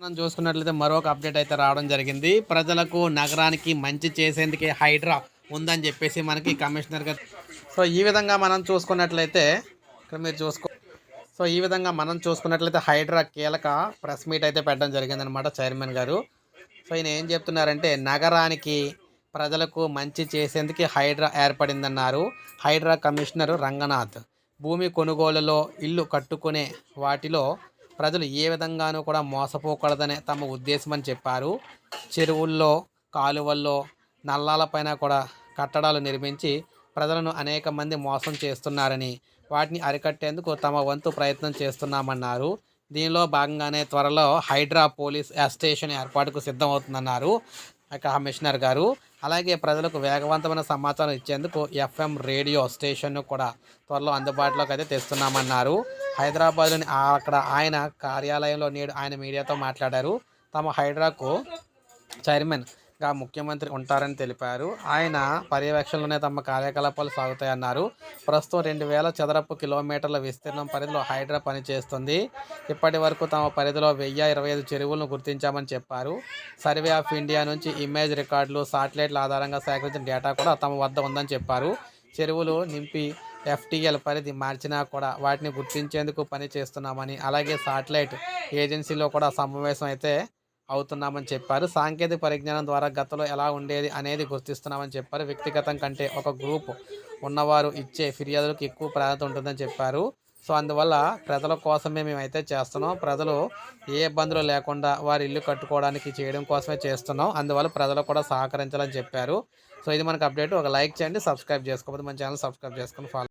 మనం చూసుకున్నట్లయితే మరొక అప్డేట్ అయితే రావడం జరిగింది. ప్రజలకు నగరానికి మంచి చేసేందుకే హైడ్రా ఉందని చెప్పేసి మనకి కమిషనర్ గారు సో ఈ విధంగా మనం చూసుకున్నట్లయితే ఇక్కడ మీరు చూసుకో సో ఈ విధంగా మనం చూసుకున్నట్లయితే హైడ్రా కీలక ప్రెస్ మీట్ అయితే పెట్టడం జరిగిందనమాట చైర్మన్ గారు. సో ఈయన ఏం చెప్తున్నారంటే నగరానికి ప్రజలకు మంచి చేసేందుకు హైడ్రా ఏర్పడిందన్నారు. హైడ్రా కమిషనర్ రంగనాథ్. భూమి కొనుగోలులో ఇల్లు కట్టుకునే వాటిలో ప్రజలు ఏ విధంగానూ కూడా మోసపోకూడదనే తమ ఉద్దేశం అని చెప్పారు. చెరువుల్లో కాలువల్లో నల్లాలపైన కూడా కట్టడాలు నిర్మించి ప్రజలను అనేక మంది మోసం చేస్తున్నారని వాటిని అరికట్టేందుకు తమ వంతు ప్రయత్నం చేస్తున్నామన్నారు. దీనిలో భాగంగానే త్వరలో హైడ్రా పోలీస్ స్టేషన్ ఏర్పాటుకు సిద్ధమవుతుందన్నారు. కమిషనర్ గారు అలాగే ప్రజలకు వేగవంతమైన సమాచారం ఇచ్చేందుకు ఎఫ్ఎం రేడియో స్టేషన్ను కూడా త్వరలో అందుబాటులోకి అయితే తెస్తున్నామన్నారు. హైదరాబాద్లోని అక్కడ ఆయన కార్యాలయంలో నేడు ఆయన మీడియాతో మాట్లాడారు. తమ హైడ్రాకు చైర్మన్ గా ముఖ్యమంత్రి ఉంటారని తెలిపారు. ఆయన పర్యవేక్షణలోనే తమ కార్యకలాపాలు సాగుతాయన్నారు. ప్రస్తుతం రెండు వేల చదరపు కిలోమీటర్ల విస్తీర్ణం పరిధిలో హైడ్రా పనిచేస్తుంది. ఇప్పటి వరకు తమ పరిధిలో వెయ్యి ఇరవై ఐదు చెరువులను గుర్తించామని చెప్పారు. సర్వే ఆఫ్ ఇండియా నుంచి ఇమేజ్ రికార్డులు సాటిలైట్ల ఆధారంగా సేకరించిన డేటా కూడా తమ వద్ద ఉందని చెప్పారు. చెరువులు నింపి ఎఫ్టీఎల్ పరిధి మార్చినా కూడా వాటిని గుర్తించేందుకు పని చేస్తున్నామని అలాగే సాటిలైట్ ఏజెన్సీలో కూడా సమావేశం అయితే అవుతున్నామని చెప్పారు. సాంకేతిక పరిజ్ఞానం ద్వారా గతంలో ఎలా ఉండేది అనేది గుర్తిస్తున్నామని చెప్పారు. వ్యక్తిగతం కంటే ఒక గ్రూప్ ఉన్నవారు ఇచ్చే ఫిర్యాదులకు ఎక్కువ ప్రాధాన్యత ఉంటుందని చెప్పారు. సో అందువల్ల ప్రజల కోసమే మేమైతే చేస్తున్నాం. ప్రజలు ఏ ఇబ్బందులు లేకుండా వారి ఇల్లు కట్టుకోవడానికి చేయడం కోసమే చేస్తున్నాం. అందువల్ల ప్రజలు కూడా సహకరించాలని చెప్పారు. సో ఇది మనకు అప్డేట్. ఒక లైక్ చేయండి సబ్స్క్రైబ్ చేసుకోకపోతే మన ఛానల్ సబ్స్క్రైబ్ చేసుకుని ఫాలో